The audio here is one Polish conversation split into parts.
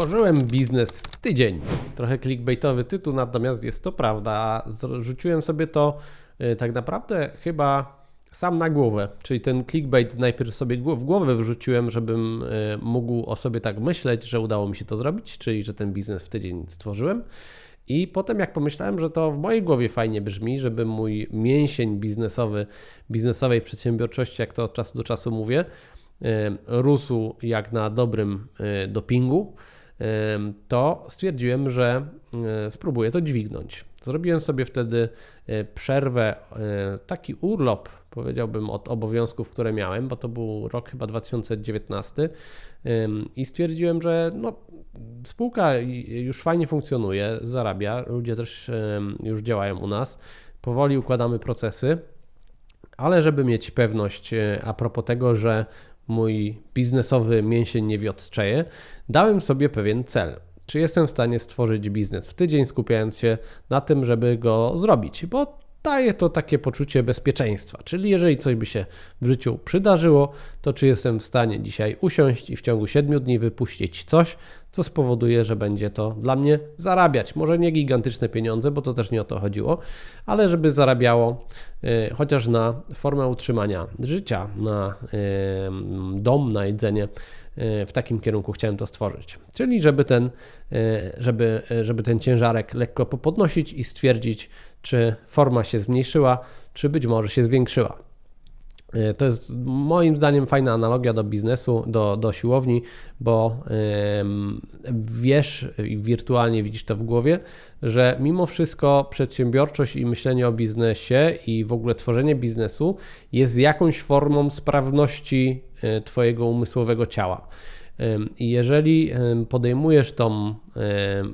Stworzyłem biznes w tydzień. Trochę clickbaitowy tytuł, natomiast jest to prawda. Rzuciłem sobie to y, tak naprawdę chyba sam na głowę. Czyli ten clickbait najpierw sobie w głowę wrzuciłem, żebym y, mógł o sobie tak myśleć, że udało mi się to zrobić, czyli że ten biznes w tydzień stworzyłem. I potem jak pomyślałem, że to w mojej głowie fajnie brzmi, żeby mój mięsień biznesowy, biznesowej przedsiębiorczości, jak to od czasu do czasu mówię, y, rósł jak na dobrym dopingu, to stwierdziłem, że spróbuję to dźwignąć. Zrobiłem sobie wtedy e, przerwę, e, taki urlop, powiedziałbym, od obowiązków, które miałem, bo to był rok chyba 2019 i stwierdziłem, że no, spółka już fajnie funkcjonuje, zarabia, ludzie też już działają u nas, powoli układamy procesy, ale żeby mieć pewność a propos tego, że mój biznesowy mięsień nie wiotczeje, dałem sobie pewien cel. Czy jestem w stanie stworzyć biznes w tydzień, skupiając się na tym, żeby go zrobić? Bo daje to takie poczucie bezpieczeństwa. Czyli jeżeli coś by się w życiu przydarzyło, to czy jestem w stanie dzisiaj usiąść i w ciągu 7 dni wypuścić coś, co spowoduje, że będzie to dla mnie zarabiać. Może nie gigantyczne pieniądze, bo to też nie o to chodziło, ale żeby zarabiało y, chociaż na formę utrzymania życia, na y, dom, na jedzenie. Y, w takim kierunku chciałem to stworzyć. Czyli żeby ten, żeby, żeby ten ciężarek lekko popodnosić i stwierdzić, czy forma się zmniejszyła, czy być może się zwiększyła. E, to jest moim zdaniem fajna analogia do biznesu, do, do siłowni, bo wiesz i wirtualnie widzisz to w głowie, że mimo wszystko przedsiębiorczość i myślenie o biznesie i w ogóle tworzenie biznesu jest jakąś formą sprawności e, Twojego umysłowego ciała. I jeżeli podejmujesz tą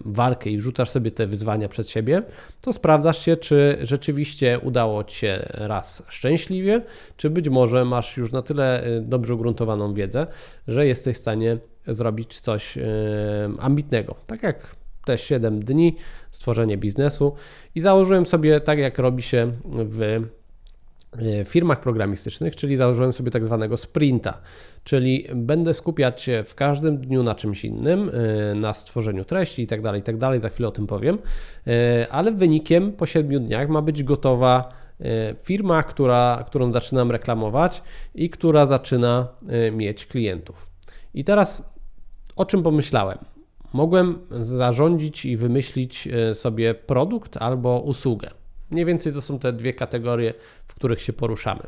walkę i rzucasz sobie te wyzwania przed siebie, to sprawdzasz się, czy rzeczywiście udało ci się raz szczęśliwie, czy być może masz już na tyle e, dobrze ugruntowaną wiedzę, że jesteś w stanie zrobić coś ambitnego. Tak jak te 7 dni, stworzenie biznesu i założyłem sobie, tak jak robi się w E, firmach programistycznych, czyli założyłem sobie tak zwanego sprinta, czyli będę skupiać się w każdym dniu na czymś innym, e, na stworzeniu treści i tak dalej, i tak za chwilę o tym powiem, e, ale wynikiem po 7 dniach ma być gotowa firma, która, którą zaczynam reklamować i która zaczyna mieć klientów. I teraz o czym pomyślałem? Mogłem zarządzić i wymyślić sobie produkt albo usługę. Mniej więcej to są te dwie kategorie, w których się poruszamy.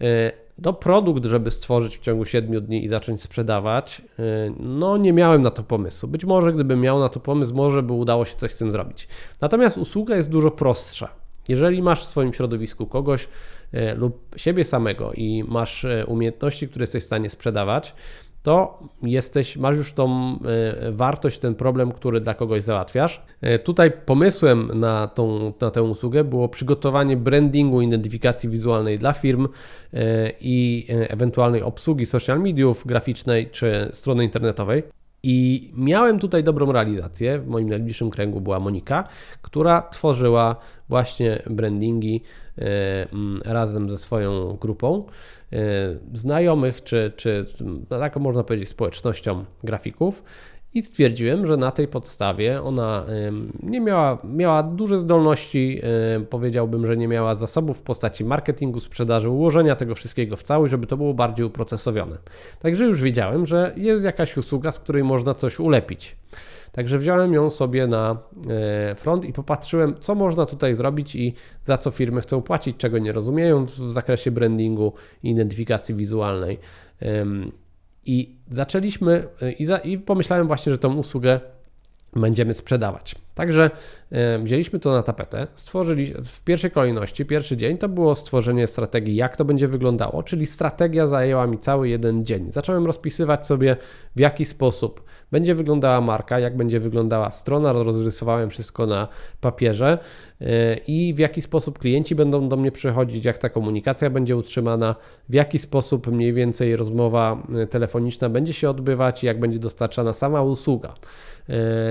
E, no, produkt, żeby stworzyć w ciągu 7 dni i zacząć sprzedawać, e, no nie miałem na to pomysłu. Być może gdybym miał na to pomysł, może by udało się coś z tym zrobić. Natomiast usługa jest dużo prostsza. Jeżeli masz w swoim środowisku kogoś e, lub siebie samego i masz umiejętności, które jesteś w stanie sprzedawać, to jesteś, masz już tą e, wartość, ten problem, który dla kogoś załatwiasz. E, tutaj pomysłem na, tą, na tę usługę było przygotowanie brandingu, identyfikacji wizualnej dla firm e, i ewentualnej obsługi social mediów, graficznej czy strony internetowej. I miałem tutaj dobrą realizację. W moim najbliższym kręgu była Monika, która tworzyła właśnie brandingi razem ze swoją grupą. E, znajomych, czy, czy no tak można powiedzieć, społecznością grafików. I stwierdziłem, że na tej podstawie ona nie miała, miała duże zdolności, powiedziałbym, że nie miała zasobów w postaci marketingu, sprzedaży, ułożenia tego wszystkiego w całość, żeby to było bardziej uprocesowione. Także już wiedziałem, że jest jakaś usługa, z której można coś ulepić. Także wziąłem ją sobie na e, front i popatrzyłem, co można tutaj zrobić i za co firmy chcą płacić, czego nie rozumieją w zakresie brandingu i identyfikacji wizualnej. I zaczęliśmy, e, i, za, i pomyślałem właśnie, że tą usługę będziemy sprzedawać. Także e, wzięliśmy to na tapetę, stworzyli w pierwszej kolejności, pierwszy dzień to było stworzenie strategii, jak to będzie wyglądało, czyli strategia zajęła mi cały jeden dzień. Zacząłem rozpisywać sobie, w jaki sposób będzie wyglądała marka, jak będzie wyglądała strona, rozrysowałem wszystko na papierze i w jaki sposób klienci będą do mnie przychodzić, jak ta komunikacja będzie utrzymana, w jaki sposób mniej więcej rozmowa e, telefoniczna będzie się odbywać, jak będzie dostarczana sama usługa.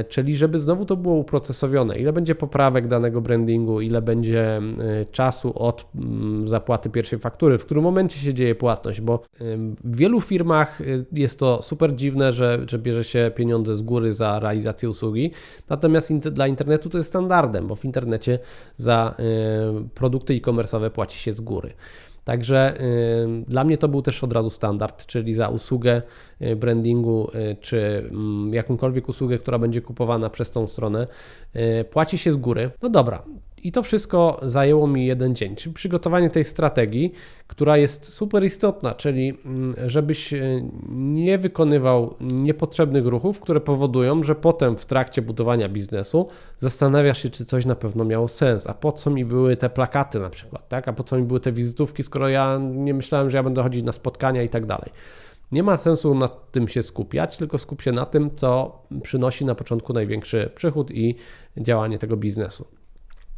Czyli żeby znowu to było uprocesowione, ile będzie poprawek danego brandingu, ile będzie czasu od mm, zapłaty pierwszej faktury, w którym momencie się dzieje płatność, bo w wielu firmach jest to super dziwne, że, że bierze się pieniądze z góry za realizację usługi, natomiast dla internetu to jest standardem, bo w internecie za produkty e-commerce'owe płaci się z góry. Także y, dla mnie to był też od razu standard, czyli za usługę y, brandingu y, czy mm, jakąkolwiek usługę, która będzie kupowana przez tą stronę, płaci się z góry. No dobra, i to wszystko zajęło mi jeden dzień, czyli przygotowanie tej strategii, która jest super istotna, czyli mm, żebyś e, nie wykonywał niepotrzebnych ruchów, które powodują, że potem w trakcie budowania biznesu zastanawiasz się, czy coś na pewno miało sens, a po co mi były te plakaty na przykład, tak? a po co mi były te wizytówki, skoro ja nie myślałem, że ja będę chodzić na spotkania i tak dalej. Nie ma sensu na tym się skupiać, tylko skup się na tym, co przynosi na początku największy przychód i działanie tego biznesu.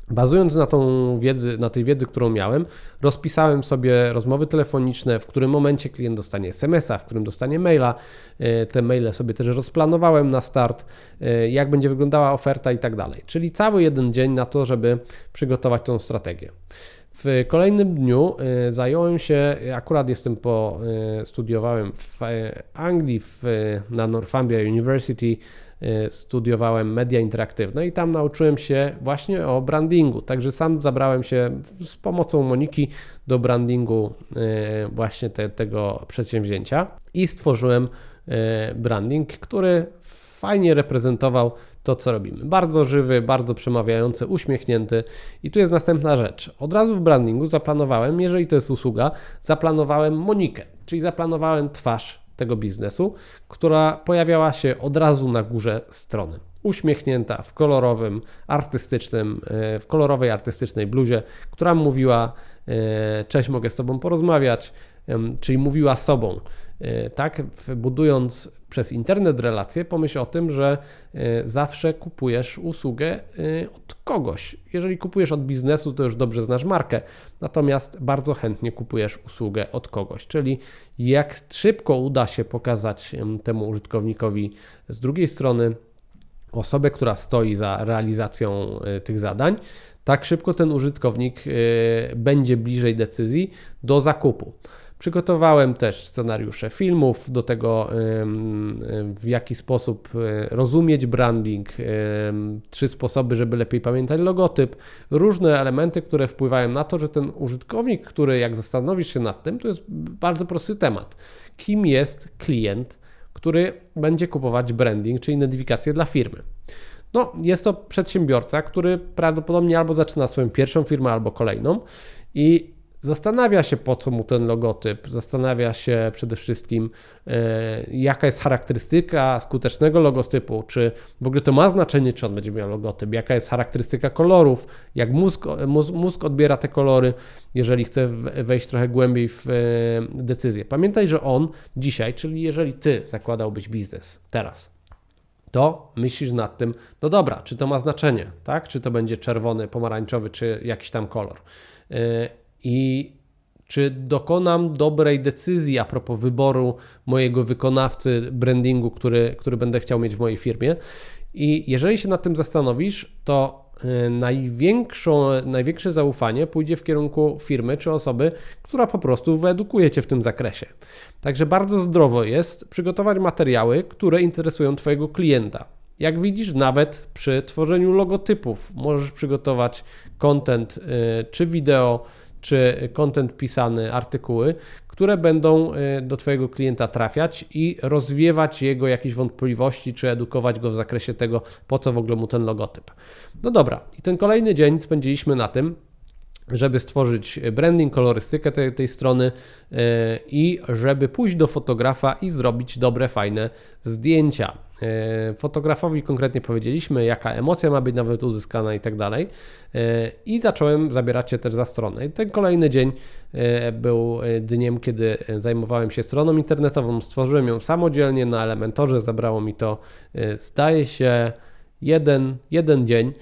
Bazując na, tą wiedzy, na tej wiedzy, którą miałem, rozpisałem sobie rozmowy telefoniczne, w którym momencie klient dostanie SMS-a, w którym dostanie maila. E, te maile sobie też rozplanowałem na start, e, jak będzie wyglądała oferta i tak dalej. Czyli cały jeden dzień na to, żeby przygotować tą strategię. W kolejnym dniu e, zająłem się, akurat jestem po, studiowałem w Anglii w, na Northumbria University studiowałem media interaktywne i tam nauczyłem się właśnie o brandingu. Także sam zabrałem się z pomocą Moniki do brandingu y, właśnie te, tego przedsięwzięcia i stworzyłem y, branding, który fajnie reprezentował to, co robimy. Bardzo żywy, bardzo przemawiający, uśmiechnięty. I tu jest następna rzecz. Od razu w brandingu zaplanowałem, jeżeli to jest usługa, zaplanowałem Monikę, czyli zaplanowałem twarz tego biznesu, która pojawiała się od razu na górze strony. Uśmiechnięta w kolorowym, artystycznym, e, w kolorowej artystycznej bluzie, która mówiła: e, Cześć, mogę z Tobą porozmawiać, czyli mówiła sobą. E, tak, budując przez internet relacje, pomyśl o tym, że zawsze kupujesz usługę od kogoś. Jeżeli kupujesz od biznesu, to już dobrze znasz markę, natomiast bardzo chętnie kupujesz usługę od kogoś. Czyli jak szybko uda się pokazać temu użytkownikowi z drugiej strony osobę, która stoi za realizacją e, tych zadań, tak szybko ten użytkownik będzie bliżej decyzji do zakupu. Przygotowałem też scenariusze filmów do tego, w jaki sposób e, rozumieć branding, trzy sposoby, żeby lepiej pamiętać logotyp, różne elementy, które wpływają na to, że ten użytkownik, który jak zastanowisz się nad tym, to jest bardzo prosty temat. Kim jest klient, który będzie kupować branding czy identyfikację dla firmy? No, jest to przedsiębiorca, który prawdopodobnie albo zaczyna swoją pierwszą firmę, albo kolejną i Zastanawia się, po co mu ten logotyp, zastanawia się przede wszystkim, e, jaka jest charakterystyka skutecznego logotypu, czy w ogóle to ma znaczenie, czy on będzie miał logotyp, jaka jest charakterystyka kolorów, jak mózg, mózg, odbiera te kolory, jeżeli chce wejść trochę głębiej w e, decyzję. Pamiętaj, że on dzisiaj, czyli jeżeli ty zakładałbyś biznes teraz, to myślisz nad tym, no dobra, czy to ma znaczenie, tak? Czy to będzie czerwony, pomarańczowy, czy jakiś tam kolor. I czy dokonam dobrej decyzji a propos wyboru mojego wykonawcy brandingu, który, który będę chciał mieć w mojej firmie. I jeżeli się nad tym zastanowisz, to y, największe zaufanie pójdzie w kierunku firmy czy osoby, która po prostu wyedukuje Cię w tym zakresie. Także bardzo zdrowo jest przygotować materiały, które interesują Twojego klienta. Jak widzisz, nawet przy tworzeniu logotypów możesz przygotować content y, czy wideo, czy content pisany, artykuły, które będą y, do Twojego klienta trafiać i rozwiewać jego jakieś wątpliwości, czy edukować go w zakresie tego, po co w ogóle mu ten logotyp. No dobra, i ten kolejny dzień spędziliśmy na tym, żeby stworzyć branding, kolorystykę tej, tej strony yy, i żeby pójść do fotografa i zrobić dobre, fajne zdjęcia. Yy, fotografowi konkretnie powiedzieliśmy, jaka emocja ma być nawet uzyskana i tak dalej. Yy, I zacząłem zabierać się też za stronę. I ten kolejny dzień był dniem, kiedy zajmowałem się stroną internetową, stworzyłem ją samodzielnie na Elementorze, zabrało mi to, zdaje się, jeden, jeden dzień.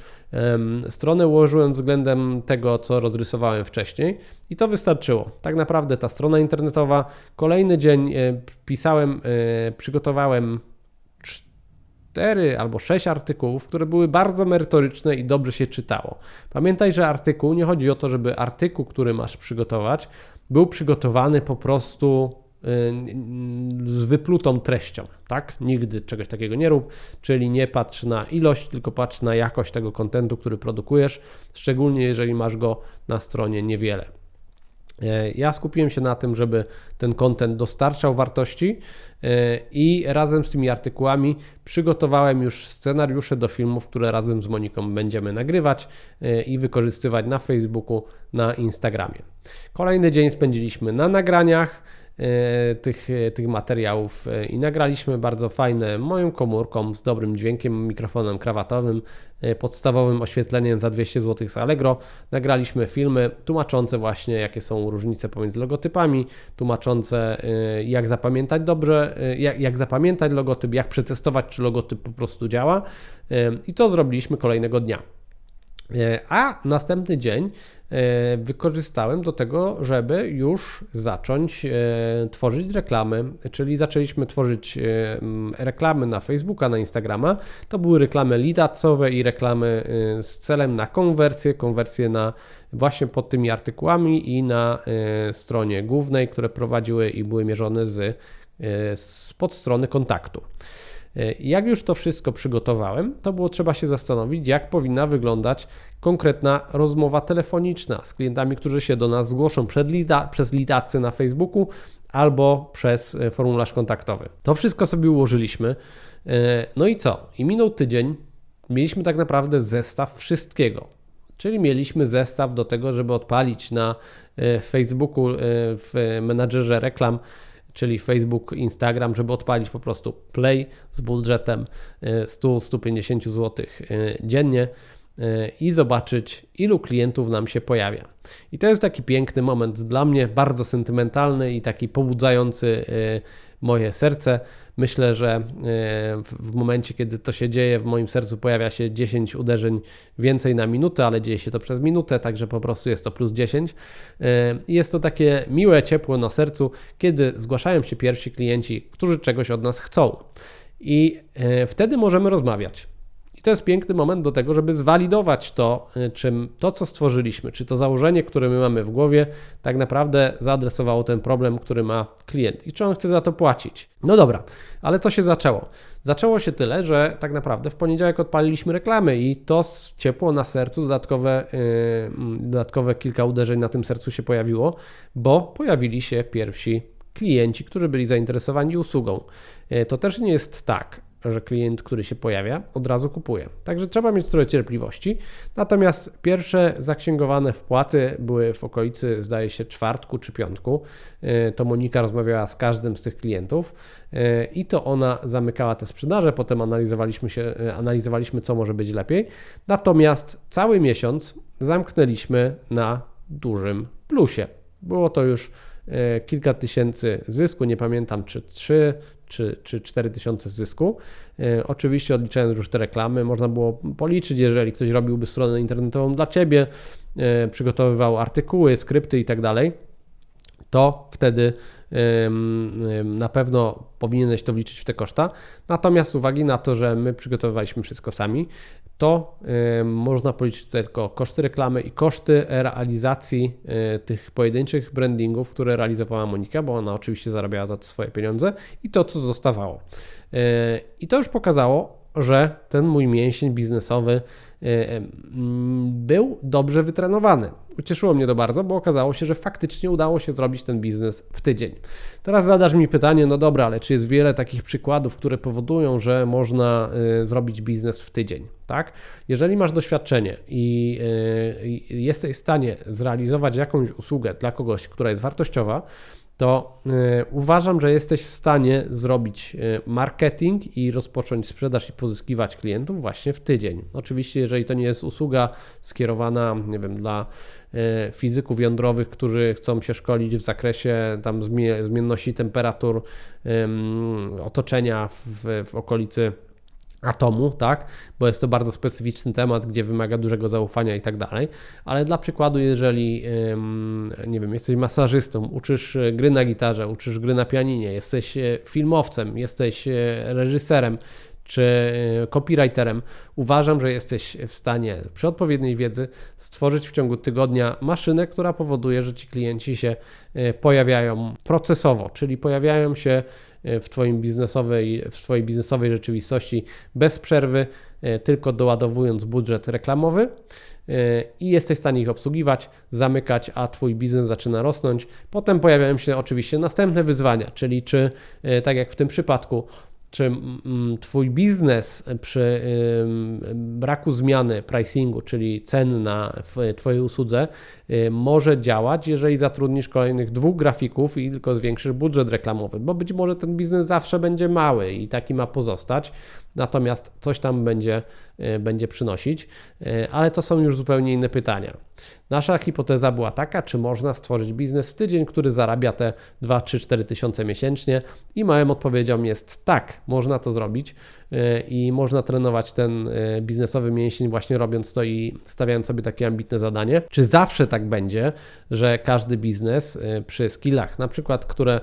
Stronę ułożyłem względem tego, co rozrysowałem wcześniej i to wystarczyło. Tak naprawdę ta strona internetowa, kolejny dzień e, pisałem, e, przygotowałem cztery albo sześć artykułów, które były bardzo merytoryczne i dobrze się czytało. Pamiętaj, że artykuł nie chodzi o to, żeby artykuł, który masz przygotować, był przygotowany po prostu z wyplutą treścią, tak? Nigdy czegoś takiego nie rób, czyli nie patrz na ilość, tylko patrz na jakość tego kontentu, który produkujesz, szczególnie jeżeli masz go na stronie niewiele. E, ja skupiłem się na tym, żeby ten content dostarczał wartości e, i razem z tymi artykułami przygotowałem już scenariusze do filmów, które razem z Moniką będziemy nagrywać i wykorzystywać na Facebooku, na Instagramie. Kolejny dzień spędziliśmy na nagraniach tych, e, tych materiałów e, i nagraliśmy bardzo fajne moją komórką z dobrym dźwiękiem, mikrofonem krawatowym, podstawowym oświetleniem za 200 zł z Allegro. Nagraliśmy filmy tłumaczące właśnie jakie są różnice pomiędzy logotypami, tłumaczące jak zapamiętać dobrze, jak, jak zapamiętać logotyp, jak przetestować czy logotyp po prostu działa i to zrobiliśmy kolejnego dnia. A następny dzień E, wykorzystałem do tego, żeby już zacząć e, tworzyć reklamy, czyli zaczęliśmy tworzyć e, reklamy na Facebooka, na Instagrama. To były reklamy lidacowe i reklamy z celem na konwersję, konwersję na właśnie pod tymi artykułami i na stronie głównej, które prowadziły i były mierzone z, z pod strony kontaktu. E, jak już to wszystko przygotowałem, to było trzeba się zastanowić, jak powinna wyglądać konkretna rozmowa telefoniczna z klientami, którzy się do nas zgłoszą lida, przez lidację na Facebooku albo przez e, formularz kontaktowy. To wszystko sobie ułożyliśmy. E, no i co? I minął tydzień, mieliśmy tak naprawdę zestaw wszystkiego. Czyli mieliśmy zestaw do tego, żeby odpalić na Facebooku w menadżerze reklam czyli Facebook, Instagram, żeby odpalić po prostu play z budżetem 100-150 e, zł e, dziennie e, i zobaczyć, ilu klientów nam się pojawia. I to jest taki piękny moment dla mnie, bardzo sentymentalny i taki pobudzający moje serce. Myślę, że e, w momencie, kiedy to się dzieje, w moim sercu pojawia się 10 uderzeń więcej na minutę, ale dzieje się to przez minutę, także po prostu jest to plus 10. E, jest to takie miłe, ciepło na sercu, kiedy zgłaszają się pierwsi klienci, którzy czegoś od nas chcą. I e, wtedy możemy rozmawiać. I to jest piękny moment do tego, żeby zwalidować to, y, czym to, co stworzyliśmy, czy to założenie, które my mamy w głowie, tak naprawdę zaadresowało ten problem, który ma klient i czy on chce za to płacić. No dobra, ale co się zaczęło? Zaczęło się tyle, że tak naprawdę w poniedziałek odpaliliśmy reklamy i to ciepło na sercu, dodatkowe, yy, dodatkowe kilka uderzeń na tym sercu się pojawiło, bo pojawili się pierwsi klienci, którzy byli zainteresowani usługą. Yy, to też nie jest tak, że klient, który się pojawia, od razu kupuje. Także trzeba mieć trochę cierpliwości. Natomiast pierwsze zaksięgowane wpłaty były w okolicy, zdaje się, czwartku czy piątku. E, to Monika rozmawiała z każdym z tych klientów e, i to ona zamykała te sprzedaże. Potem analizowaliśmy, się, e, analizowaliśmy co może być lepiej. Natomiast cały miesiąc zamknęliśmy na dużym plusie. Było to już kilka tysięcy zysku, nie pamiętam czy 3 czy, czy 4 tysiące zysku. E, oczywiście odliczając już te reklamy, można było policzyć, jeżeli ktoś robiłby stronę internetową dla Ciebie, e, przygotowywał artykuły, skrypty i tak to wtedy na pewno powinieneś to wliczyć w te koszta. Natomiast z uwagi na to, że my przygotowywaliśmy wszystko sami, to można policzyć tutaj tylko koszty reklamy i koszty realizacji e, tych pojedynczych brandingów, które realizowała Monika, bo ona oczywiście zarabiała za to swoje pieniądze i to, co zostawało. E, I to już pokazało, że ten mój mięsień biznesowy był dobrze wytrenowany. Ucieszyło mnie to bardzo, bo okazało się, że faktycznie udało się zrobić ten biznes w tydzień. Teraz zadasz mi pytanie, no dobra, ale czy jest wiele takich przykładów, które powodują, że można y, zrobić biznes w tydzień, tak? Jeżeli masz doświadczenie i y, jesteś w stanie zrealizować jakąś usługę dla kogoś, która jest wartościowa, to y, uważam, że jesteś w stanie zrobić y, marketing i rozpocząć sprzedaż i pozyskiwać klientów właśnie w tydzień. Oczywiście, jeżeli to nie jest usługa skierowana, nie wiem, dla y, fizyków jądrowych, którzy chcą się szkolić w zakresie tam zmienności temperatur otoczenia w, w okolicy atomu, tak? Bo jest to bardzo specyficzny temat, gdzie wymaga dużego zaufania i tak dalej. Ale dla przykładu, jeżeli nie wiem, jesteś masażystą, uczysz e, gry na gitarze, uczysz gry na pianinie, jesteś e, filmowcem, jesteś e, reżyserem, czy y, copywriterem, uważam, że jesteś w stanie przy odpowiedniej wiedzy stworzyć w ciągu tygodnia maszynę, która powoduje, że ci klienci się y, pojawiają procesowo, czyli pojawiają się y, w Twoim biznesowej, w Twojej biznesowej rzeczywistości bez przerwy, tylko doładowując budżet reklamowy i jesteś w stanie ich obsługiwać, zamykać, a Twój biznes zaczyna rosnąć. Potem pojawiają się oczywiście następne wyzwania, czyli czy, tak jak w tym przypadku, czy mm, Twój biznes przy braku zmiany pricingu, czyli cen na Twojej usłudze, y, może działać, jeżeli zatrudnisz kolejnych dwóch grafików i tylko zwiększysz budżet reklamowy, bo być może ten biznes zawsze będzie mały i taki ma pozostać, natomiast coś tam będzie, y, będzie przynosić, y, ale to są już zupełnie inne pytania. Nasza hipoteza była taka, czy można stworzyć biznes w tydzień, który zarabia te 2, 3, 4 tysiące miesięcznie i moją odpowiedzią jest tak, można to zrobić i można trenować ten biznesowy mięsień właśnie robiąc to i stawiając sobie takie ambitne zadanie. Czy zawsze tak będzie, że każdy biznes przy skillach, na przykład, które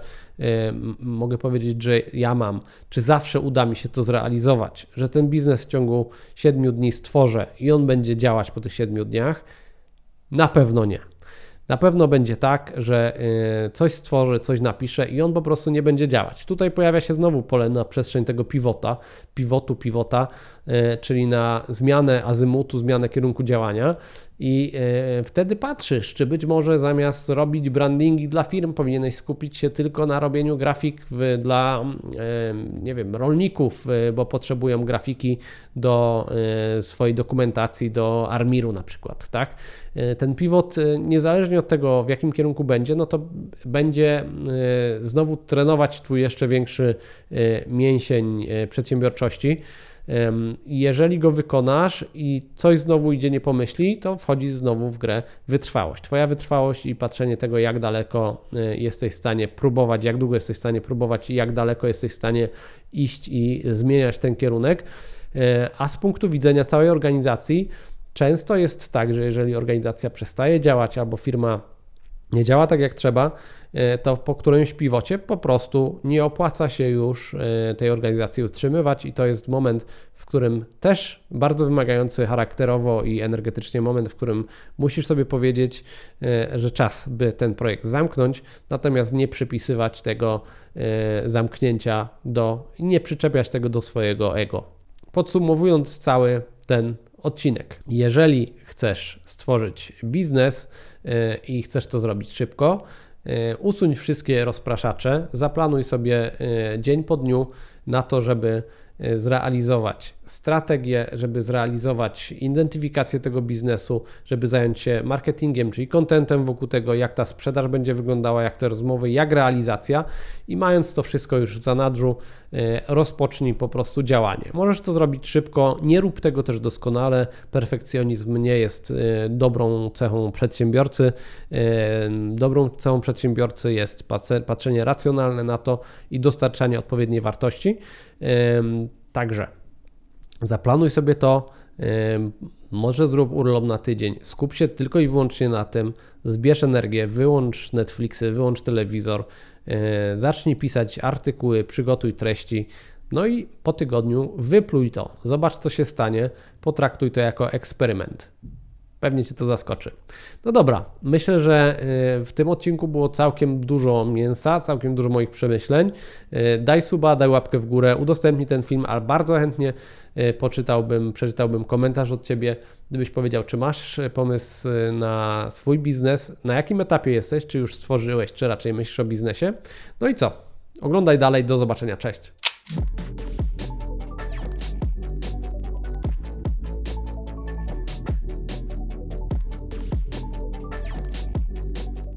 mogę powiedzieć, że ja mam, czy zawsze uda mi się to zrealizować, że ten biznes w ciągu 7 dni stworzę i on będzie działać po tych 7 dniach? Na pewno nie. Na pewno będzie tak, że y, coś stworzy, coś napisze i on po prostu nie będzie działać. Tutaj pojawia się znowu pole na przestrzeń tego pivota, pivotu, pivota, czyli na zmianę azymutu, zmianę kierunku działania. I y, wtedy patrzysz, czy być może zamiast robić brandingi dla firm, powinieneś skupić się tylko na robieniu grafik dla, nie wiem, rolników, bo potrzebują grafiki do swojej dokumentacji, do Armiru na przykład, tak? Ten pivot, niezależnie od tego, w jakim kierunku będzie, no to będzie znowu trenować Twój jeszcze większy mięsień przedsiębiorczości. Jeżeli go wykonasz i coś znowu idzie nie pomyśli, to wchodzi znowu w grę wytrwałość. Twoja wytrwałość i patrzenie tego, jak daleko e, jesteś w stanie próbować, jak długo jesteś w stanie próbować i jak daleko jesteś w stanie iść i zmieniać ten kierunek. E, a z punktu widzenia całej organizacji, często jest tak, że jeżeli organizacja przestaje działać albo firma nie działa tak jak trzeba, to po którymś piwocie po prostu nie opłaca się już e, tej organizacji utrzymywać i to jest moment, w którym też bardzo wymagający charakterowo i energetycznie moment, w którym musisz sobie powiedzieć, e, że czas, by ten projekt zamknąć, natomiast nie przypisywać tego zamknięcia do, nie przyczepiać tego do swojego ego. Podsumowując cały ten odcinek. Jeżeli chcesz stworzyć biznes e, i chcesz to zrobić szybko, e, usuń wszystkie rozpraszacze, zaplanuj sobie e, dzień po dniu na to, żeby zrealizować strategię, żeby zrealizować identyfikację tego biznesu, żeby zająć się marketingiem, czyli kontentem wokół tego, jak ta sprzedaż będzie wyglądała, jak te rozmowy, jak realizacja i mając to wszystko już w zanadrzu, e, rozpocznij po prostu działanie. Możesz to zrobić szybko, nie rób tego też doskonale. Perfekcjonizm nie jest e, dobrą cechą przedsiębiorcy. E, dobrą cechą przedsiębiorcy jest patrzenie racjonalne na to i dostarczanie odpowiedniej wartości. Także Zaplanuj sobie to, może zrób urlop na tydzień, skup się tylko i wyłącznie na tym, zbierz energię, wyłącz Netflixy, wyłącz telewizor, e, zacznij pisać artykuły, przygotuj treści, no i po tygodniu wypluj to, zobacz co się stanie, potraktuj to jako eksperyment. Pewnie Cię to zaskoczy. No dobra, myślę, że y, w tym odcinku było całkiem dużo mięsa, całkiem dużo moich przemyśleń. Y, daj suba, daj łapkę w górę, udostępnij ten film, ale bardzo chętnie y, poczytałbym, przeczytałbym komentarz od Ciebie, gdybyś powiedział, czy masz pomysł na swój biznes, na jakim etapie jesteś, czy już stworzyłeś, czy raczej myślisz o biznesie. No i co? Oglądaj dalej, do zobaczenia, cześć.